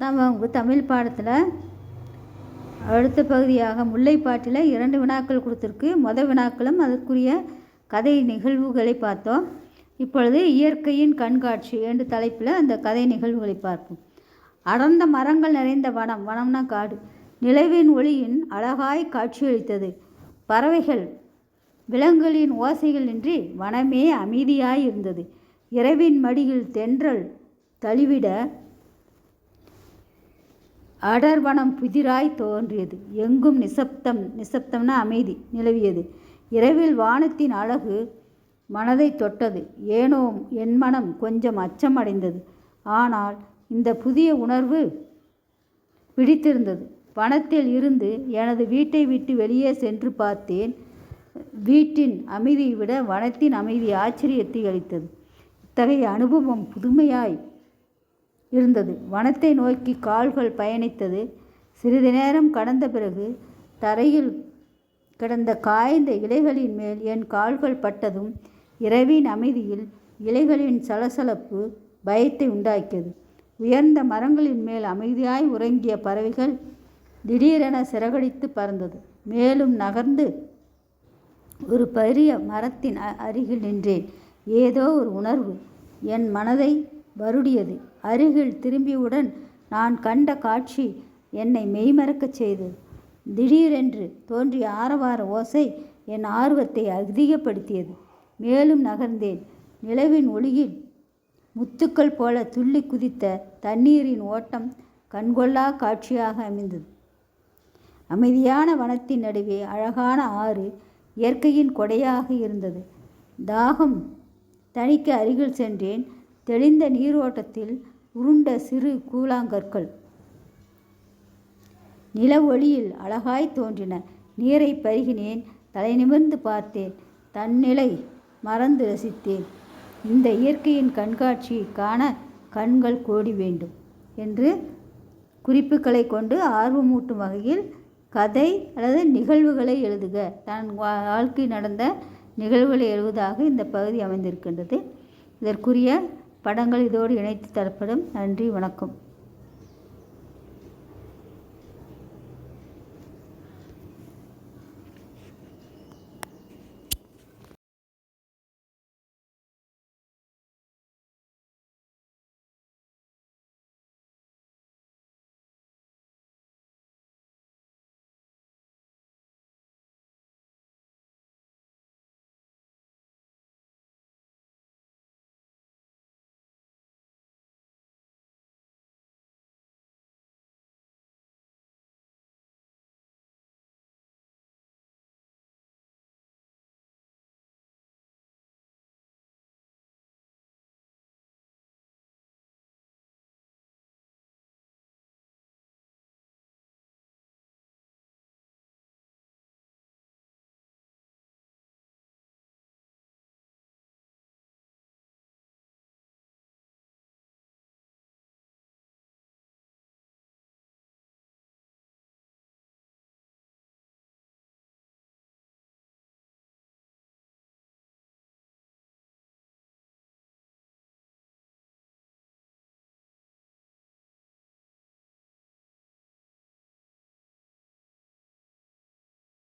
நம்ம தமிழ் பாடத்தில் அடுத்த பகுதியாக முல்லைப்பாட்டில் இரண்டு வினாக்கள் கொடுத்துருக்கு. மொதல் வினாக்களும் அதற்குரிய கதை நிகழ்வுகளை பார்த்தோம். இப்பொழுது இயற்கையின் கண்காட்சி என்ற தலைப்பில் அந்த கதை நிகழ்வுகளை பார்ப்போம். அடர்ந்த மரங்கள் நிறைந்த வனம் வனம்னா காடு. நிலவின் ஒளியின் அழகாய் காட்சியளித்தது. பறவைகள் விலங்குகளின் ஓசைகளின்றி வனமே அமைதியாய் இருந்தது. இரவின் மடியில் தென்றல் தழுவிட அடர்வனம் புதிராய் தோன்றியது. எங்கும் நிசப்தம் நிசப்தம்னா அமைதி நிலவியது. இரவில் வானத்தின் அழகு மனதை தொட்டது. ஏனோ என் மனம் கொஞ்சம் அச்சமடைந்தது ஆனால் இந்த புதிய உணர்வு பிடித்திருந்தது. வனத்தில் இருந்து எனது வீட்டை விட்டு வெளியே சென்று பார்த்தேன். வீட்டின் அமைதியை விட வனத்தின் அமைதி ஆச்சரியத்தை அளித்தது. இத்தகைய அனுபவம் புதுமையாய் இருந்தது. வனத்தை நோக்கி கால்கள் பயணித்தது. சிறிது நேரம் கடந்த பிறகு தரையில் கிடந்த காய்ந்த இலைகளின் மேல் என் கால்கள் பட்டதும் இரவின் அமைதியில் இலைகளின் சலசலப்பு பயத்தை உண்டாக்கியது. உயர்ந்த மரங்களின் மேல் அமைதியாய் உறங்கிய பறவைகள் திடீரென சிறகடித்து பறந்தது. மேலும் நகர்ந்து ஒரு பெரிய மரத்தின் அருகில் நின்றேன். ஏதோ ஒரு உணர்வு. என் மனதை வருடியது. அருகில் திரும்பியவுடன் நான் கண்ட காட்சி என்னை மெய்மறக்கச் செய்தது திடீரென்று தோன்றிய ஆரவார ஓசை என் ஆர்வத்தை அதிகப்படுத்தியது. மேலும் நகர்ந்தேன். நிலவின் ஒளியில் முத்துக்கள் போல துள்ளி குதித்த தண்ணீரின் ஓட்டம் கண்கொள்ளா காட்சியாக அமைந்தது. அமைதியான வனத்தின் நடுவே அழகான ஆறு இயற்கையின் கொடையாக இருந்தது. தாகம் தனிக்க அருகில் சென்றேன். தெளிந்த நீரோட்டத்தில் உருண்ட சிறு கூழாங்கற்கள். நில ஒளியில் அழகாய் தோன்றின. நீரை பருகினேன். தலை நிமிர்ந்து பார்த்தேன். தன்னிலை மறந்து ரசித்தேன். இந்த இயற்கையின் கண்காட்சியை காண கண்கள் கோடி வேண்டும் என்று குறிப்புகளை கொண்டு ஆர்வமூட்டும் வகையில் கதை அல்லது நிகழ்வுகளை எழுதுக. தன் வாழ்க்கை நடந்த நிகழ்வுகளை எழுவதாக இந்த பகுதி அமைந்திருக்கின்றது. இதற்குரிய படங்கள் இதோடு இணைத்து தரப்படும். நன்றி வணக்கம்.